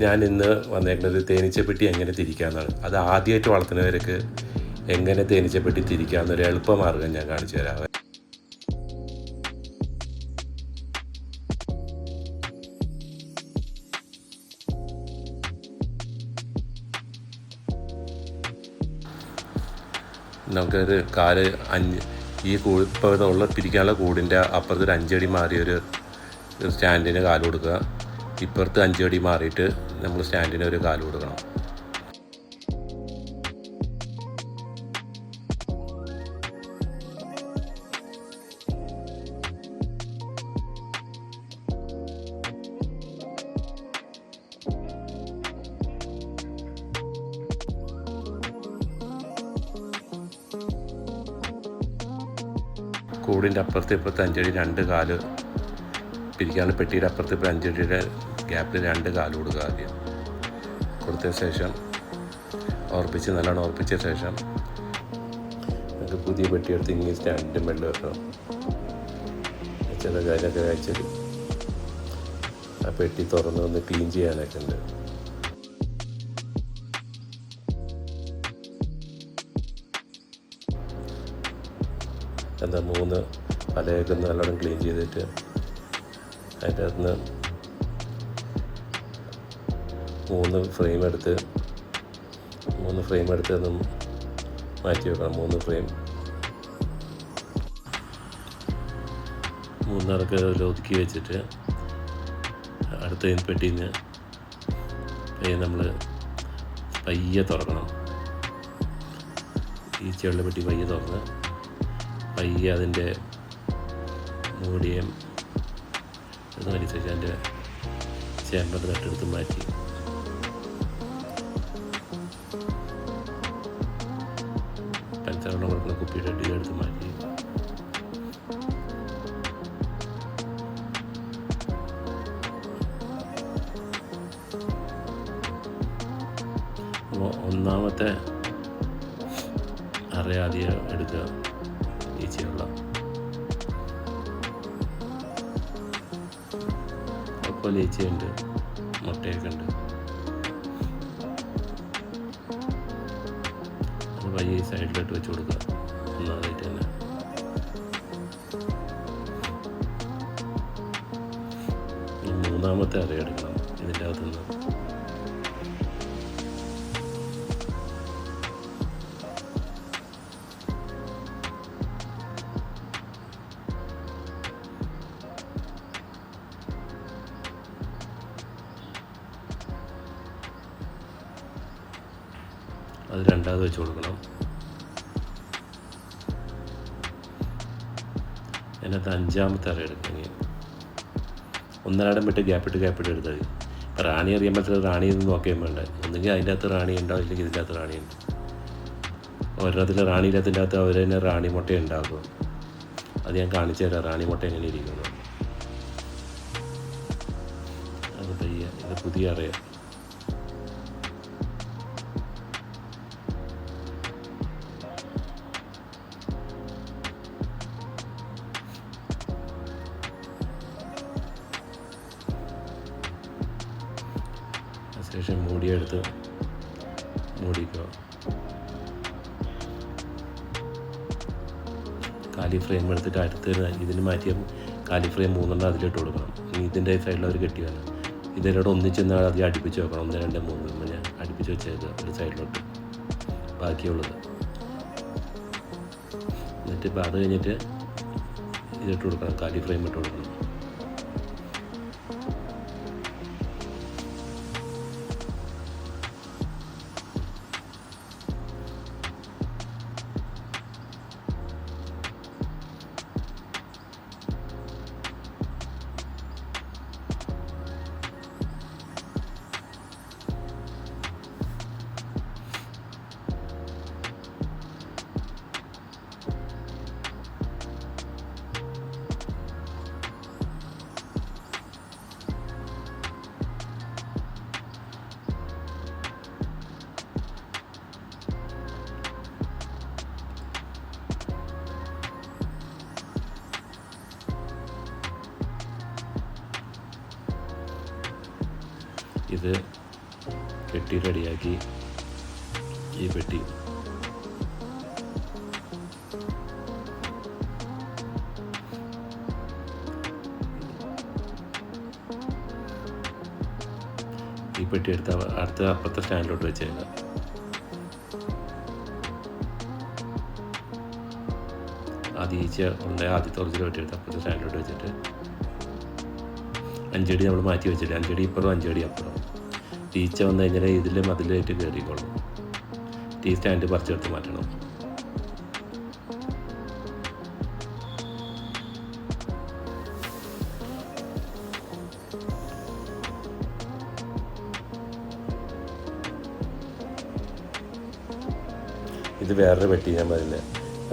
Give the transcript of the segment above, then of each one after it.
ഞാൻ ഇന്ന് വന്നേക്കുന്നത് തേനീച്ചപ്പെട്ടി എങ്ങനെ തിരിക്കാമെന്നാണ് അത് ആദ്യമായിട്ട് വളർത്തുന്നവർക്ക് എങ്ങനെ തേനീച്ചപ്പെട്ടി തിരിക്കാമെന്നൊരു എളുപ്പമാർഗം ഞാൻ കാണിച്ചു തരാം. നമുക്കൊരു കാൽ അഞ്ച് ഈ കൂ ഇപ്പോൾ ഉള്ള പിരിക്കാനുള്ള കൂടിന്റെ അപ്പുറത്തൊരു അഞ്ചടി മാറിയൊരു സ്റ്റാൻഡിന് കാൽ കൊടുക്കുക. ഇപ്പുറത്ത് അഞ്ചടി മാറിയിട്ട് നമ്മൾ സ്റ്റാൻഡിന് ഒരു കാൽ കൊടുക്കണം. കൂടിന്റെ അപ്പുറത്ത് ഇപ്പുറത്ത് അഞ്ചടി രണ്ട് കാൽ പിരിക്കാനുള്ള പെട്ടിയുടെ അപ്പുറത്ത് ഇപ്പോൾ അഞ്ചടിയുടെ ഗ്യാപ്പിൽ രണ്ട് കാൽ കൊടുക്കുക ആദ്യം. കൊടുത്ത ശേഷം ഉറപ്പിച്ച് നല്ലോണം ഉറപ്പിച്ച ശേഷം നമുക്ക് പുതിയ പെട്ടി എടുത്ത് ഇങ്ങനെ സ്റ്റാൻഡിന്റെ വെള്ളം വെക്കണം. ചില കാര്യമൊക്കെ കഴിച്ചത് ആ പെട്ടി തുറന്ന് വന്ന് ക്ലീൻ ചെയ്യാനൊക്കെ ഉണ്ട്. എന്താ മൂന്ന് പലയൊക്കെ ഒന്ന് നല്ലോണം ക്ലീൻ ചെയ്തിട്ട് അതിന്റെ അകത്ത് നിന്ന് മൂന്ന് ഫ്രെയിം എടുത്ത് മൂന്ന് ഫ്രെയിം എടുത്ത് അത് മാറ്റി വെക്കണം. മൂന്ന് ഫ്രെയിം മൂന്നിറക്ക് അതിൽ ഒതുക്കി വെച്ചിട്ട് അടുത്ത പെട്ടിയിൽ നിന്ന് പയ്യെ നമ്മൾ പയ്യെ തുറക്കണം. ഈ ചെള്ളപ്പെട്ടി പയ്യെ തുറന്ന് പയ്യെ അതിന്റെ മൂടിയും അതനുസരിച്ച് അതിന്റെ ചേമ്പറിന്റെ തട്ടെടുത്ത് മാറ്റി. പഞ്ചാവെള്ളം കൊടുക്കുന്ന കുപ്പിയുടെ അടി എടുത്ത് മാറ്റി. ഒന്നാമത്തെ അറിയാതെ എടുക്കുക ഈച്ചയുള്ള അതുപോലെ ചേച്ചിയുണ്ട്. മുട്ടയൊക്കെ ഉണ്ട്. പയ്യെ സൈഡിലോട്ട് വെച്ച് കൊടുക്കുക ഒന്നാമതായിട്ട് തന്നെ. മൂന്നാമത്തെ അറിയെടുക്കണം ഇതിന്റെ അകത്തുനിന്ന്. അത് രണ്ടാമത് വെച്ച് കൊടുക്കണം. അതിനകത്ത് അഞ്ചാമത്തെ അറ എടുക്കണമെങ്കിൽ ഒന്നരാടം വിട്ട് ഗ്യാപ്പിട്ട് ഗ്യാപ്പിട്ട് എടുത്താൽ മതി. റാണി അറിയുമ്പോഴത്തേക്ക് റാണി എന്ന് നോക്കുകയും വേണ്ട? ഒന്നുകിൽ അതിന്റെ അകത്ത് റാണി ഉണ്ടാവും ഇല്ലെങ്കിൽ ഇതിന്റെ അകത്ത് റാണി ഉണ്ട്. ഒരെണ്ണത്തിൽ റാണി ഇല്ലാത്തതിന്റെ അകത്ത് അവർ തന്നെ റാണി മുട്ട ഉണ്ടാക്കും. അത് ഞാൻ കാണിച്ചു തരാം റാണി മുട്ട എങ്ങനെ ഇരിക്കുന്നു അത് പയ്യ ഇത് പുതിയ അറിയാം അതിനുശേഷം മൂടിയെടുത്ത് മൂടിക്കുക. കാലി ഫ്രെയിം എടുത്തിട്ട് അടുത്ത് ഇതിന് മാറ്റിയ കാലി ഫ്രെയിം മൂന്നെണ്ണം അതിലിട്ട് കൊടുക്കണം. ഇനി ഇതിന്റെ സൈഡിൽ അവർ കെട്ടി വേണം ഇതിലൂടെ ഒന്നിച്ചെന്ന് അതിൽ അടുപ്പിച്ച് വെക്കണം. ഒന്ന് രണ്ട് മൂന്ന് ഞാൻ അടുപ്പിച്ച് വെച്ചേക്കുക ഒരു സൈഡിലോട്ട്. ബാക്കിയുള്ളത്. എന്നിട്ട് ഇപ്പം അത് കഴിഞ്ഞിട്ട് ഇതിട്ട് കൊടുക്കണം. കാലി ഫ്രെയിം ഇട്ട് കൊടുക്കണം. ഇത് പെട്ടി റെഡിയാക്കി ഈ പെട്ടി. ഈ പെട്ടി എടുത്ത് അടുത്ത അപ്പുറത്തെ സ്റ്റാൻഡിലോട്ട് വെച്ചേക്കാം. ആദ്യ ഈച്ച ഉണ്ടായ ആദ്യത്തെ ഒറിജിനൽ പെട്ടി അപ്പുറത്തെ സ്റ്റാൻഡിലോട്ട് വെച്ചിട്ട് അഞ്ചടി നമ്മൾ മാറ്റി വെച്ചിട്ട് അഞ്ചടി ഇപ്പുറം അഞ്ചടി അപ്പുറം ടീച്ചർ വന്നു കഴിഞ്ഞാൽ ഇതിൽ മതിലായിട്ട് കയറിക്കോളും ടീ സ്റ്റാൻഡ് പറിച്ചെടുത്ത് മാറ്റണം. ഇത് വേറൊരു പെട്ടി ഞാൻ പറഞ്ഞില്ലേ?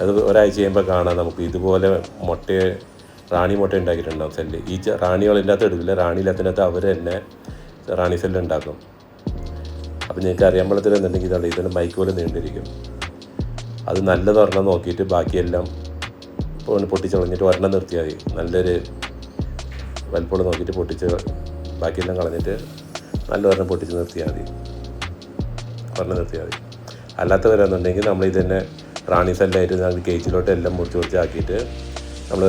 അത് ഒരാഴ്ച കഴിയുമ്പോൾ കാണാം നമുക്ക്. ഇതുപോലെ മുട്ട റാണി മുട്ട ഉണ്ടാക്കിയിട്ടുണ്ടാവും സെല്ല്. ഈ റാണികളില്ലാത്ത എടുക്കില്ല റാണിയില്ലാത്തതിനകത്ത് അവർ തന്നെ റാണി സെല്ല് ഉണ്ടാക്കും. അപ്പം നിങ്ങൾക്ക് അറിയാമ്പളത്തിൽ എന്നുണ്ടെങ്കിൽ ഇതാണ് ഇതിന് മൈക്ക് പോലെ നീണ്ടിരിക്കും. അത് നല്ലത് നോക്കിയിട്ട് ബാക്കിയെല്ലാം ഇപ്പോൾ പൊട്ടിച്ച് കളഞ്ഞിട്ട് ഒരെണ്ണം നിർത്തിയാൽ മതി. നല്ലൊരു വലുപ്പമുള്ള നോക്കിയിട്ട് പൊട്ടിച്ച് ബാക്കിയെല്ലാം കളഞ്ഞിട്ട് നല്ല ഒരെണ്ണം പൊട്ടിച്ച് നിർത്തിയാൽ മതി. ഒരെണ്ണം നിർത്തിയാൽ മതി. അല്ലാത്തവരാണെന്നുണ്ടെങ്കിൽ നമ്മൾ ഇത് റാണി സെല്ലായിട്ട് കേച്ചിലോട്ട് എല്ലാം മുറിച്ച് മുറിച്ച് ആക്കിയിട്ട് നമ്മൾ